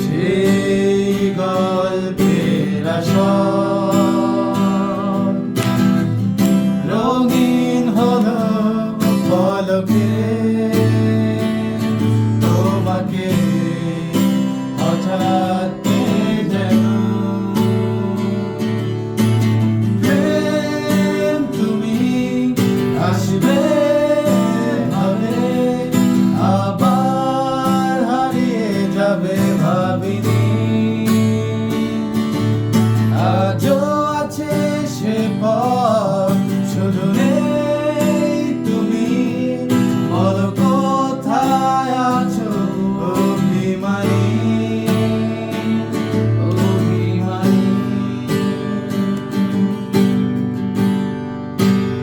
সেই গল্পের রঙিন হল পলকে তোমাকে হঠাৎ তুমি আসবে ভাবিনি